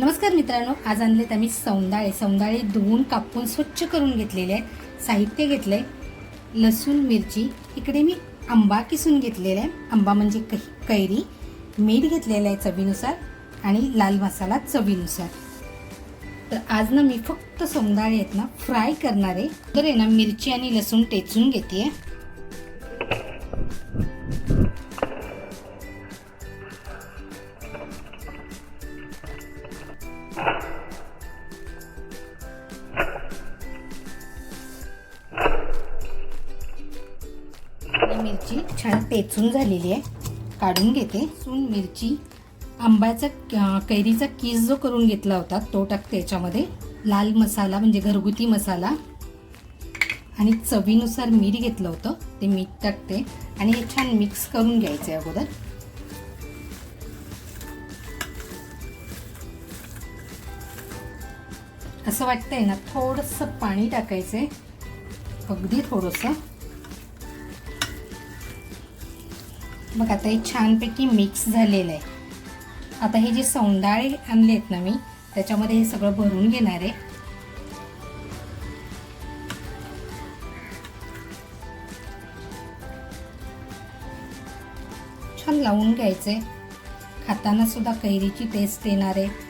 नमस्कार मित्रांनो आज आणलेत आम्ही सौंदाळे. सौंदाळे धुवून कापून स्वच्छ करून घेतलेले आहेत. साहित्य घेतलं आहे लसूण मिरची. इकडे मी आंबा किसून घेतलेला आहे. आंबा म्हणजे कै कैरी. मीठ घेतलेलं आहे चवीनुसार आणि लाल मसाला चवीनुसार. तर आज ना मी फक्त सौंदाळे आहेत ना फ्राय करणार आहे. तर आहे ना मिरची आणि लसूण टेचून घेते मिरची छान पेचून झालेली आहे. काढून घेते. सून मिरची आंब्याचा कैरीचा कीस जो करून घेतला होता तो टाकते याच्यामध्ये. लाल मसाला म्हणजे घरगुती मसाला. आणि चवीनुसार मीठ घेतलं होतं ते मीठ टाकते. आणि हे छान मिक्स करून घ्यायचं आहे अगोदर. असं वाटतंय ना थोडंसं पाणी टाकायचं आहे अगदी थोडंसं. मग आता हे छानपैकी मिक्स झालेलं आहे. आता हे जे सौंदाळे आणले आहेत ना मी त्याच्यामध्ये हे सगळं भरून घेणार आहे. छान लावून घ्यायचे खाताना सुद्धा कैरीची टेस्ट येणार आहे.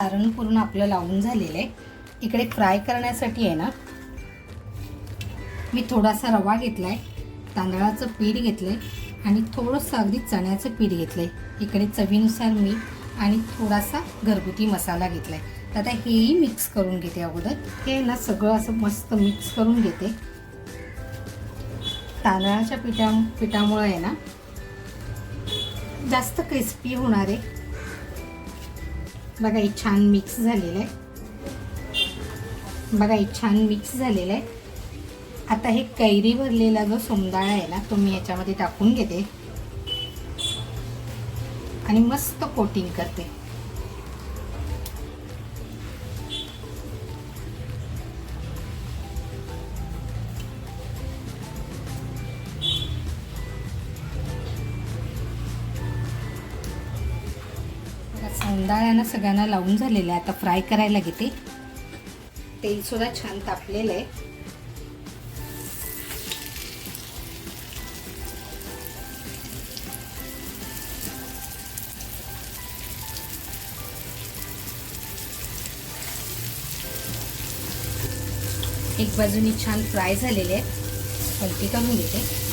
आरण पूर्ण आपलं लावून झालेलं आहे. इकडे फ्राय करण्यासाठी आहे ना मी थोडासा रवा घेतला आहे तांदळाचं पीठ घेतलं आहे आणि थोडंसं अगदी चण्याचं पीठ घेतलं आहे इकडे चवीनुसार मीठ आणि थोडासा घरगुती मसाला घेतलाय. तर आता हेही मिक्स करून घेते अगोदर. हे ना सगळं असं मस्त मिक्स करून घेते. तांदळाच्या पिठा पिठामुळं आहे ना जास्त क्रिस्पी होणार आहे. बघा हे छान मिक्स झालेलं आहे. बघा हे छान मिक्स झालेलं आहे. आता हे कैरी भरलेला जो सोमदाळा आहे ना तो मी याच्यामध्ये टाकून घेते. आणि मस्त कोटिंग करते. सौंदाळ्यानं सगळ्यांना लावून झालेलं आहे. आता फ्राय करायला घेते. तेलसुद्धा छान तापलेलं आहे. एक बाजूनी छान फ्राय झालेले आहेत. पलटी करून घेते.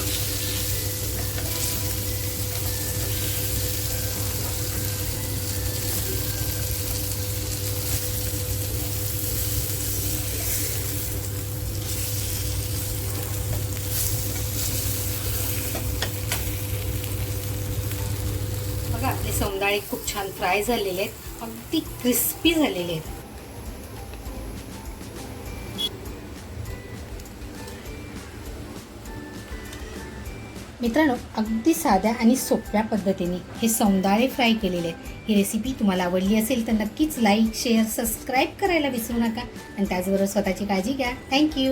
बघा खूप छान फ्राय झालेले आहेत. अगदी क्रिस्पी झालेले आहेत. मित्रांनो अगदी साध्या आणि सोप्या पद्धतीने हे सौंदाळे फ्राय केलेले आहेत. ही रेसिपी तुम्हाला आवडली असेल तर नक्कीच लाईक शेअर सबस्क्राईब करायला विसरू नका. आणि त्याचबरोबर स्वतःची काळजी घ्या. थँक्यू